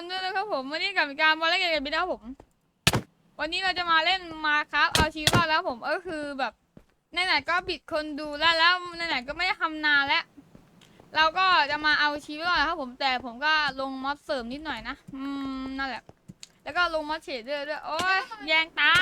คนด้วยนะครับผมวันนี้กับการมาเล่นเกมกันนะครับผม วันนี้เราจะมาเล่นมาครับเอาชีวิตรอดแล้วผมก็คือแบบไหนๆก็บิดคนดูแล้วแล้วไหนๆก็ไม่ได้ทำนานแล้วเราก็จะมาเอาชีวิตรอดนะครับผมแต่ผมก็ลงมอดเสริมนิดหน่อยนะอืมนั่นแหละ แล้วก็ลงมอดเฉดด้วยด้วยโอ้ยแยงตา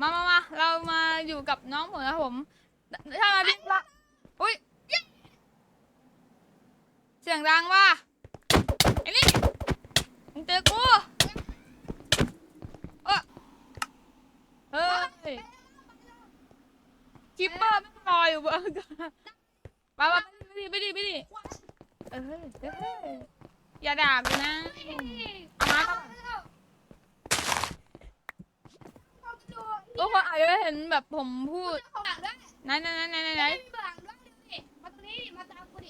มามามาเรามาอยู่กับน้องผมนะครับผมถ้ามาบินละอุ้ยเสียงดังว่ะ ไอ้นี่มึงเจอกูเออเฮ้ยคิปเปอร์ไม่ลอยอยู่บนอากาศไปไปไปดิไปดิไปดิเออเฮ้ยเฮ้ยอย่าด่ากูนะเอามา ทุกคนอาจจะเห็นแบบผมพูดไหนไหนไหนไหนไหน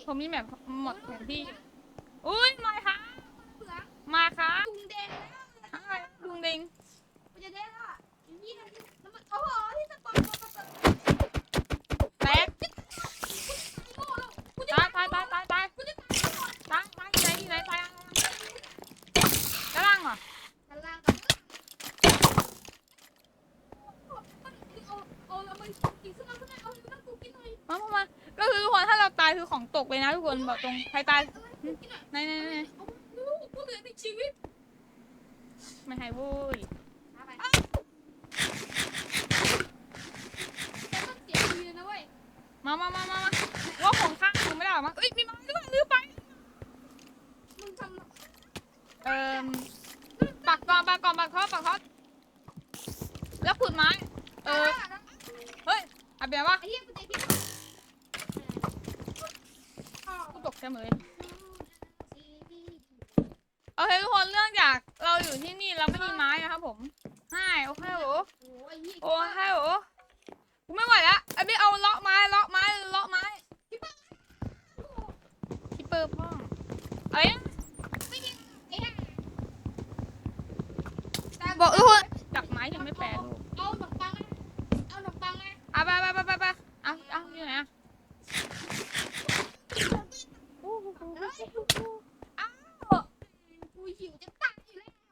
ผมมีแบบหมดแผนที่อุ้ยมาค่ะมาค่ะลุงเดงแตกตายตายตายตายตายตายตายที่ไหนที่ไหนตายกระลังเหรอมามามาก็คือทุกคนถ้าเราตายคือของตกเลยนะทุกคนบอกตรงใครตายไหนไหนไหน ไม่ให้โว้ยมามามามามาว่าของข้างกูไม่ได้หรอมั้งเอ้ยมีไม้ด้วยลืมไปเอ่อปักก่อนปักก่อนปักทอดปักทอดแล้วขุดไม้เออเฮ้ยอะเบียร์วะกูตกใจหมดเลยโอเคทุกคนเรื่องจาก เราอยู่ที่นี่เราไม่มีไม้นะครับผมใช่โอเคโอโอเคโอกูไม่ไหวละไอ้พี่เอาเลาะไม้เลาะไม้เลาะไม้คิปเปอร์พ่องอะไรนะบอกทุกคนจับไม้ยังไม่แปลลูกเอาไปไปไปไปไปเอาเอาอยู่ไหนอะ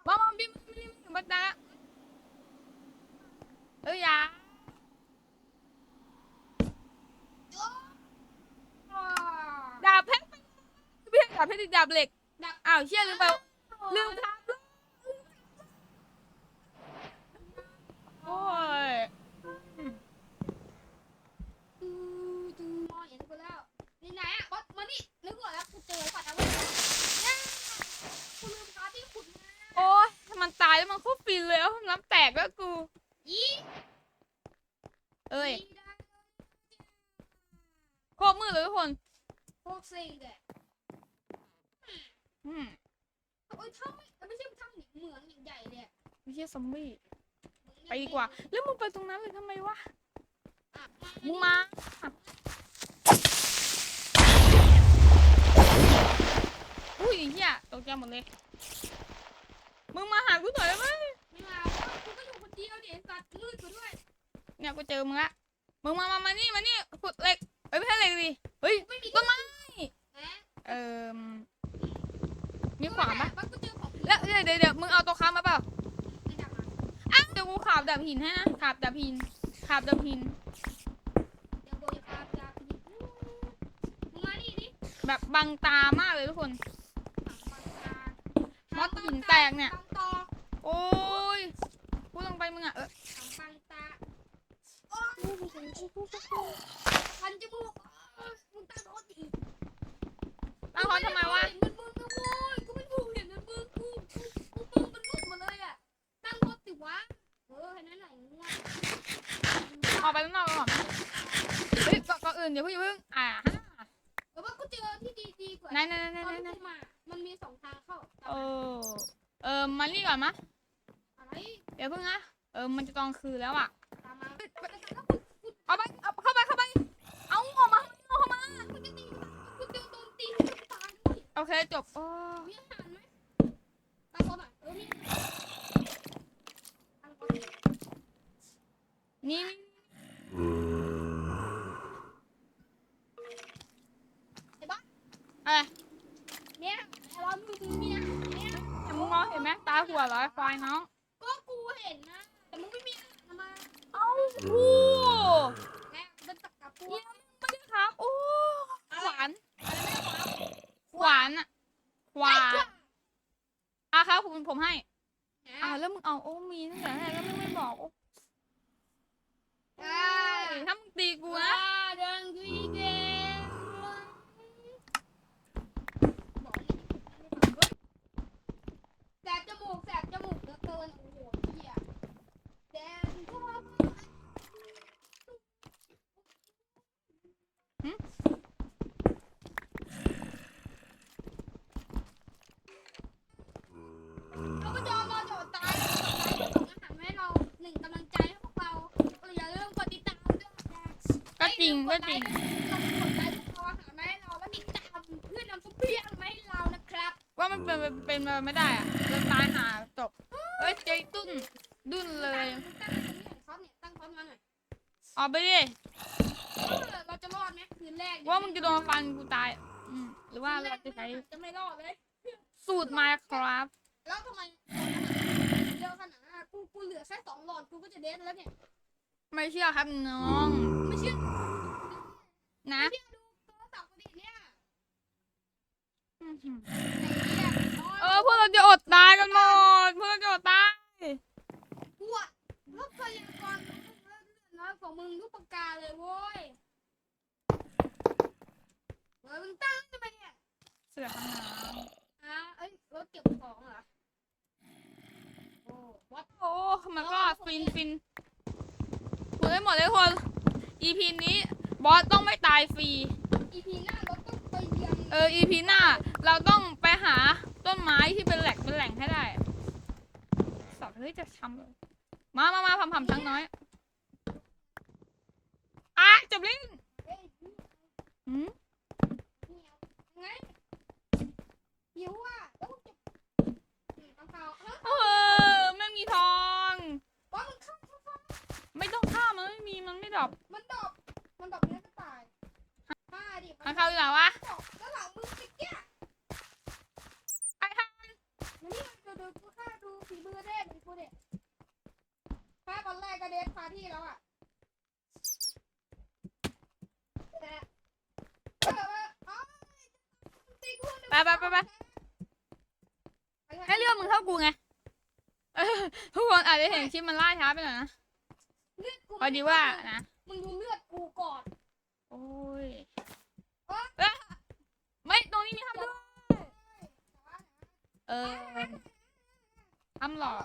มามาบิมบิมบิมบัดดาละเอ้ยอยาดาบเพชรไม่ใช่ ดาบเพชรดิดาบเหล็กอ้าวเชี่ยลืมไปลืมทำโอ้ยไหนอะบอสมานี่นึกก่อนแล้วกูเจอก่อนนะเว้ยเนี่ยกูลืมพาที่ขุดมาโอ้ยมันตายแล้วมันโคตรฟินเลยเอาน้ำแตกแล้วกูอีเอ้ยได้โคตรมืดเลยทุกคน พวกสิ่งเด็ก อืมโอ้ยถ้ำไม่ไม่ใช่ถ้ำหนิเหมืองใหญ่เลยไม่ใช่ซอมบี้ไปดีกว่า แล้วมึงไปตรงนั้นเลยทำไมวะมึงมา อุ้ยเหี้ยตกใจหมดเลย มึงมาหากูหน่อยได้ไหมไม่มากูก็อยู่คนเดียวเนี่ยสัตว์มืดกูด้วยเนี่ยกูเจอมึงละ มึงมา มา มานี่ มานี่ขุดเหล็กเอ้ยไม่ใช่เหล็กดิ เฮ้ยไม่มีต้นไม้แหมเอ่อ มีขวานปะบ้านกูเจอของแล้วเดี๋ยวเดี๋ยวเดี๋ยวมึงเอาตัวค้ำมาเปล่าไม่ดับมาอะเดี๋ยวกูขาบดาบหินให้นะขาบดาบหินขาบดาบหินเดี๋ยวโบยพาพาไปดิมึงมานี่ดิแบบบังตามากเลยทุกคนมอสหินแตกเนี่ยบังตอโอ้ยพูดลงไปมึงอะเออบังตาโอ้ยพันจมูกเออมึงตาโคตรดีตั้งคอนทำไมวะ มันมึงนะโว้ยกูไม่ถูกเห็นมันมึงกูกูกูมึงมันมุดมาเลยอะตั้งรถสิวะเออแค่นั้นแหละง่วง ออกไปข้างนอกก่อนเฮ้ยก่อนก่อนอื่นเดี๋ยวเพิ่งอย่าเพิ่งอ่าฮะเออว่ากูเจอที่ดีดีกว่าไหนไหนไหนตอนไหนที่ไหนกูมา มันมีสองทางเข้าเออเออมานี่ก่อนมะอะไรเดี๋ยวเพิ่งนะเออมันจะตอนคืนแล้วอะตามมาเอาไปเอาเข้าไปเข้าไปเอาออกมาเอาเข้ามากูจะตีกูเจอโดนตีกูตายด้วยโอเคจบโอ้มีอาหารไหมตั้งรอะเออนี่ตั้งรถนี่ ไอ้บ้าอะไรเนี่ยเรามือมีอาหัวร้อยควายน้องก็กูเห็นนะ แต่มึงไม่มีอาหารมาเอ้าโอ้แม่เป็นตักกับกูเยี่ยไม่ได้ครับโอ้หวานหวานอะหวานอะครับผมผมให้อ่าแล้วมึงเอาโอ้มีตั้งแต่แรกแล้วมึงไม่บอกโอ้ อ่าถ้ามึงตีกู กู นะ นะเดินคุยเกมแสบจมูกแสบจมูกเหลือเกินโอ้โหเหี้ยแดงก็ เราก็ยอมรอจอดตายส่งอาหารให้เราหนึ่งกำลังใจให้พวกเราอย่าลืมกดติดตามด้วยนะ ก็จริงก็จริง เรากดไลค์เอาอาหารมาให้เราแล้วติดตามเพื่อนำซุปเปรี้ยงมาให้เรานะครับว่ามันเป็นเป็นเป็นไปไม่ได้อะจะตายหาจบเอ้ยใจตุ้นดุนเลยตั้งเนี่ยตั้งพร้อมกันหน่อยเอาไปดิเราจะรอดไหมคืนแรกว่ามึงจะโดนฟันกูตายอืมหรือว่าเราจะใช้จะไม่รอดเลยสูตรมาครับแล้วทำไมเยอะขนาดนั้นกูกูเหลือแค่สองหลอดกูก็จะเด็ดแล้วเนี่ยไม่เชื่อครับน้อง ไม่เชื่อ นะไม่เชื่อดูโทรศัพท์กูดิเนี่ยอื้อหือไอ้เหี้ยเออพวกเราจะอดตายกันหมดพวกเราจะอดตายกูอะลดพยากรณ์น้อยของมึงทุกประการเลยโว้ยเฮ้ยมึงตั้งทำไมเนี่ยเสือกน้อะเอ้ยรถเก็บของเหรอโอ้วัดำโอ้มันก็ฟินฟินคุยได้หมดเลยคน EP นี้ บอสต้องไม่ตายฟรีอีพีหน้ารถต้องไปเยี่ยมเออ EP หน้า เราต้องไปหาต้นไม้ที่เป็นแหลกเป็นแหล่งให้ได้สัตว์เฮ้ยจะทำเลย มามามาพำพำช้างน้อย อะจบลิ้นเฮ้ยหืมเหนียวไงหิวอะแล้วกูจะอืมเอาเขาฮะเออไม่มีทอง ว่ามึงเข้าเข้าเข้าไม่ต้องฆ่ามันไม่มีมันไม่ดรอป มันดอกมันดอกเนื้อจะตาย ฆ่าดิมันเข้าอยู่ไหนวะดอกแล้วหลังมึงไปแก้ไอ้ห่ามานี่ดูดูกูฆ่าดูฝีมือเด็ดกูเด็ดฆ่าตอนแรกก็เด็ดคาที่แล้วอะแต่เออเออเอาตีกูหนึ่งไปไปไปไปให้เรื่องมึงเท่ากูไงเออทุกคนอาจจะเห็นคลิปมันล่าช้าไปหน่อยนะเลือดกูพอดีว่านะมึงดูเลือดกูก่อน โอ้ยเอ้ย ไม่ตรงนี้มีทำด้วยเออทำหลอก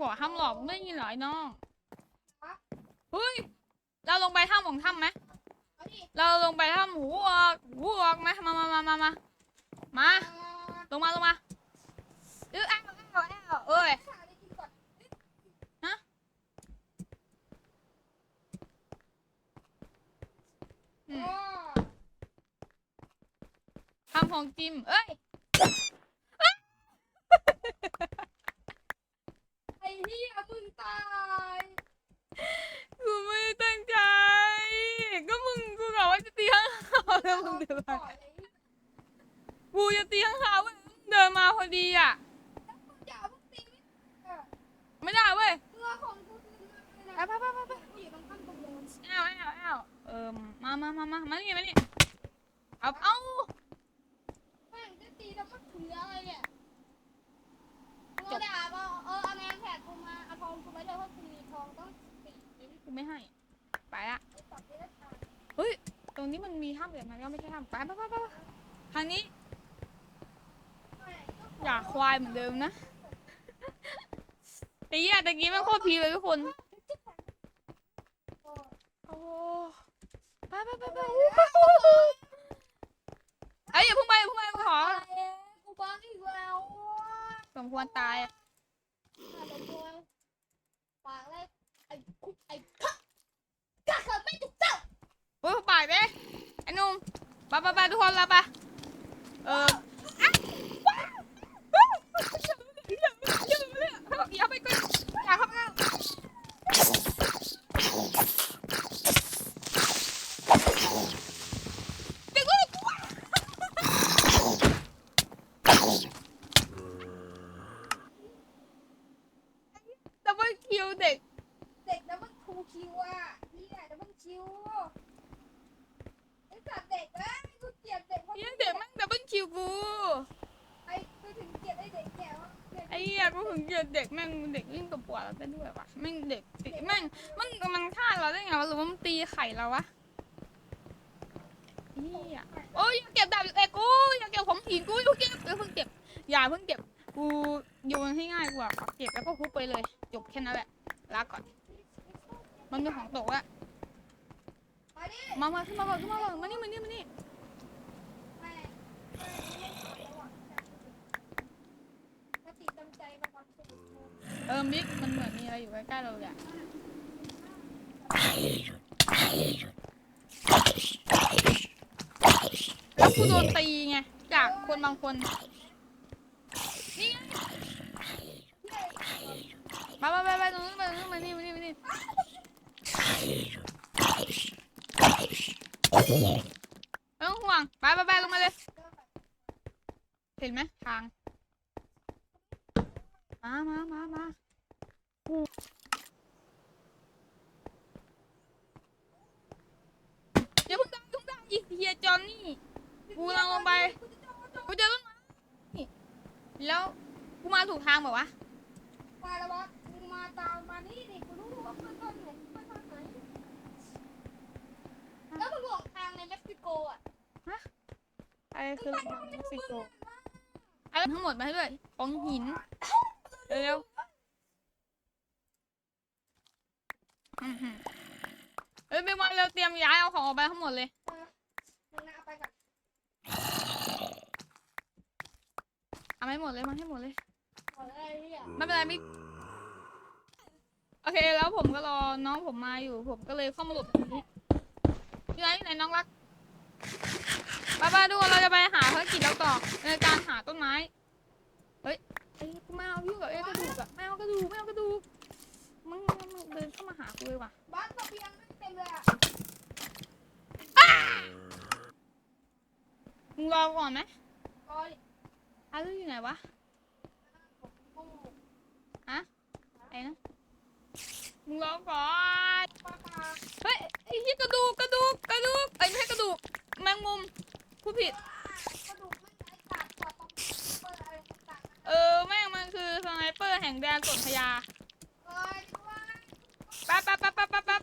บอกทำหลอกไม่ยินเหรอไอ้น้องเฮ้ยเราลงไปถ้ำของถ้ำไหมเอาดิเราลงไปถ้ำหูออกหูออกไหมมามามามามามาลงมาลงมาเอออ้าวอ้าวอ้าวเอ้ย ขาได้กินก่อน อืม โอ้ ทำ ของจิมเอ้ย ไอ้เหี้ยมึงตายกูไม่ได้ตั้งใจ ก็มึงกูกะว่าจะตีข้างเขาแล้วมึงเดินมาก่อนเลยกูจะตีข้างเขาเว้ยมึงเดินมาพอดีอะ อย่ามึงตีเออไม่ได้เว้ยเมื่อของกูคืนมาเลยไปนะไปไปไปไปกูอยู่ตรงข้างตรงโน้นอ้าวอ้าวอ้าวเออมามามามามานี่มานี่เอาเอ้า แม่งจะตีแล้วมันถืออะไรเนี่ยมึงเอาดาบเอาเออเอาแมงแผดกูมาเอาทองกูไปเลยเพราะกูมีทองต้องสี่ชิ้น กูไม่ให้ ไปละไอ้สัตว์ได้ตายตรงนี้มันมีถ้ำแต่มันก็ไม่ใช่ถ้ำไปไปไปไปไปทางนี้แม่งก็อย่าควายเหมือนเดิมนะไอ้เหี้ยตะกี้มันโคตรพีเลยทุกคน โอ้โอ้ไปไปไปไปเอ้ยอย่าเพุ่งไปอย่าเพุ่งไปกูขออะไรเองกูบ้าอีกแล้วอะสมควรตายอะ อะไรตัวปากเลยไอ้คุกไอ้ข้าข้าเคยไม่ถูกต้อง เฮ้ยปากเด้ไอ้หนุ่มไปไปไปทุกคนละไปเอออย่าไปก่อนอย่าเข้ามาดึงลูก ผมเกลียดเด็กแม่งเด็กวิ่งกับปวดเราได้ด้วยวะแม่งเด็กเด็กแม่งมันมันฆ่าเราได้ไงวะหรือว่ามันตีไข่เราวะเฮียโอ้ยอย่าเก็บดาบเอกกูอย่าเก็บของผีกูอย่าเก็บอย่าเพิ่งเก็บอย่าเพิ่งเก็บกูโยนให้ง่ายกว่าเก็บแล้วก็คุบไปเลย จบแค่นั้นแหละลาก่อน มันเป็นของตกอะมามาขึ้นมาก่อนขึ้นมาก่อนมานี่มานี่มานี่ แม่สติจำใจมาก่อนสิ เออบิ๊กมันเหมือนมีอะไรอยู่ใกล้ๆเราเลยอะแล้วกูโดนตีไงจากคนบางคนนี่ไงไปไปไปไปตรงนู้นไปตรงนู้นมานี่มานี่มานี่ไม่ต้องห่วงไปไปไปลงมาเลย เห็นไหมทาง มามามามาอย่าเพิ่งดังพิ่งดังอีเฮียจอนนี่ กูกำลังลงไป กูเจอต้นไม้นี่แล้ว กูมาถูกทางบอกวะไปแล้ววะมึงมาตามมานี่ดิกูรู้ว่าเพื่อนต้นไหนเพื่อนต้นไหนแล้วมึงหลงทางในเม็กซิโกอะอะไรคือเม็กซิโกเอาทั้งหมดมาให้ด้วยของหิน เร็วๆอื้อหือเอ้ยไปวันเราเตรียมย้ายเอาของออกไปทั้งหมดเลยมึงนะเอาไปก่อนเอาให้หมดเลยมาให้หมดเลยขออะไรเนี่ยไม่เป็นไรมิกโอเคแล้วผมก็รอน้องผมมาอยู่ ผมก็เลยเข้ามาหลบตรงนี้อยู่ไหนอยู่ไหนน้องรักป้าป้าดูเราจะไปหาภารกิจแล้วต่อในการหาต้นไม้ เฮ้ย ไอ้กูไม่เอายุ่งกับไอ้กระดูกอะไม่เอากระดูกไม่เอากระดูกมึงมึงมึงเดินเข้ามาหากูเลยว่ะบ้านตะเบียงไม่เต็มเลยอะมึงรอก่อนไหมรอดิอาลูอยู่ไหนวะโอ้ไอ้นะมึงรอก่อนปลาปลาเฮ้ยไอ้ที่กระดูกกระดูกกระดูกไอ้ยไม่ใช่กระดูกแมงมุมพูดผิด อร์แห่งแดนสนธยาๆเอ้ยดูว่าแป๊บแป๊บแป๊บแป๊บแป๊บ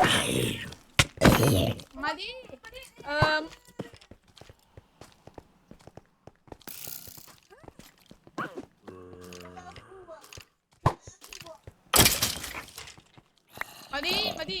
มาดิเอ่อมาดิ มาดิ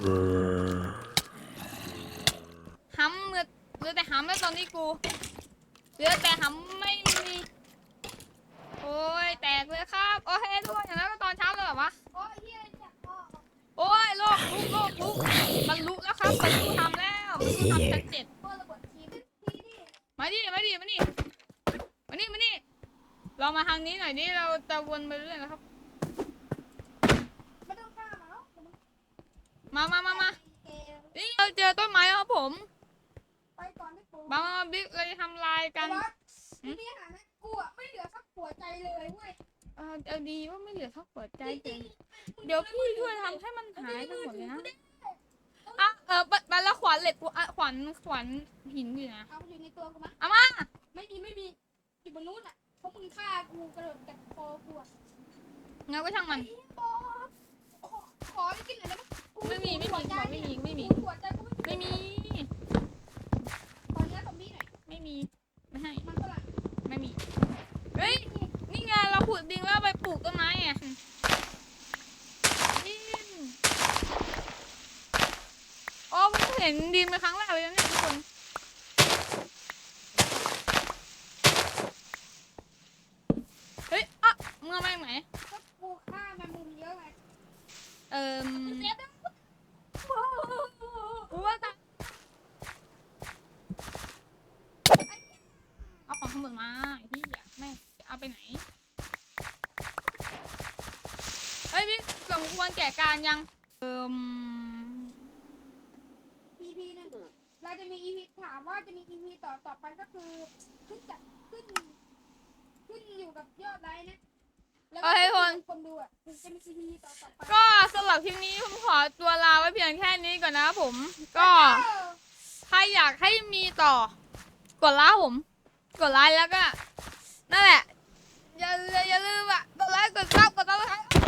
ห้ำเหลือเหลือแต่ห้ำแล้วตอนนี้กูเหลือแต่ห้ำไม่มีโอ้ยแตกเลยครับโอเคทุกคนอย่างนั้นก็ตอนเช้าแล้วเหรอวะโอ้ยเฮียเนี่ยพ่อโอ้ยโลกลุกโลกลุกบรรลุแล้วครับบรรลุทำแล้วบรรลุทำชั้นเจ็ดพ่อระเบิดทีมาดิมาดิมาดิมานี่มานี่เรามาทางนี้หน่อยดิเราจะวนไปเรื่อยนะครับ ไม่ต้องฆ่ามาแล้ว มามามามา เกม นี่เราเจอต้นไม้แล้วครับผม ไป ก่อนที่กูมามามาบิ๊กเราจะทำลายกันนี่นี่หาไหมกูอะไม่เหลือสักหัวใจเลยเว้ยเออเอาดีว่าไม่เหลือเท่าหัวใจเลยเดี๋ยวพี่ช่วยทำให้มันหายไปหมดเลยนะอะเออบับันละขวานเหล็กกูอะขวานขวานหินอยู่นะเอาอยู่ในตัวกูมั้ยเอามา ไม่มีไม่มีอยู่บนนู้นอะเพราะมึงฆ่ากูกระโดดจากคอกูอะงั้นก็ช่างมัน ไอ้บอสขอขอได้กินหน่อยได้ไหมกูไม่มีไม่มีหัวใจไม่มีไม่มี กูหัวใจกูไม่มีขอเนื้อซอมบี้หน่อย ไม่มี ไม่ให้ ไม่มี เฮ้ย นี่ไงเราขุดดินแล้วเอาไปปลูกต้นไม้ไงดินโอ้เพิ่งเห็นดินเป็นครั้งแรกเลยนะเนี่ยทุกคน เฮ้ยอะมึงเอามาจากไหน ก็กูฆ่าแมงมุมเยอะไง เอ่ม เซฟได้ กูว่าตาเอาของทั้งหมดมาไอ้ที่อยแม่งจะเอาไปไหน เฮ้ยพี่สมควรแก่การยังเอ่มอีพีหนึงเราจะมีอีพีถามว่าจะมีอีพีต่อต่อไปก็คือ ขึ้นจากขึ้น ขึ้นอยู่กับยอดไลค์นะแล้วก็โอเคคน คนดูอะถึงจะมีอีพีต่อต่อไปก็สำหรับคลิปนี้ผมขอตัวลาไว้เพียงแค่นี้ก่อนนะครับผม ก็เออใครอยากให้มีต่อ กดไลค์ผม กดไลค์แล้วก็ นั่นแหละ อย่าอย่าลืมอะกดไลค์กดซับกดติดตาม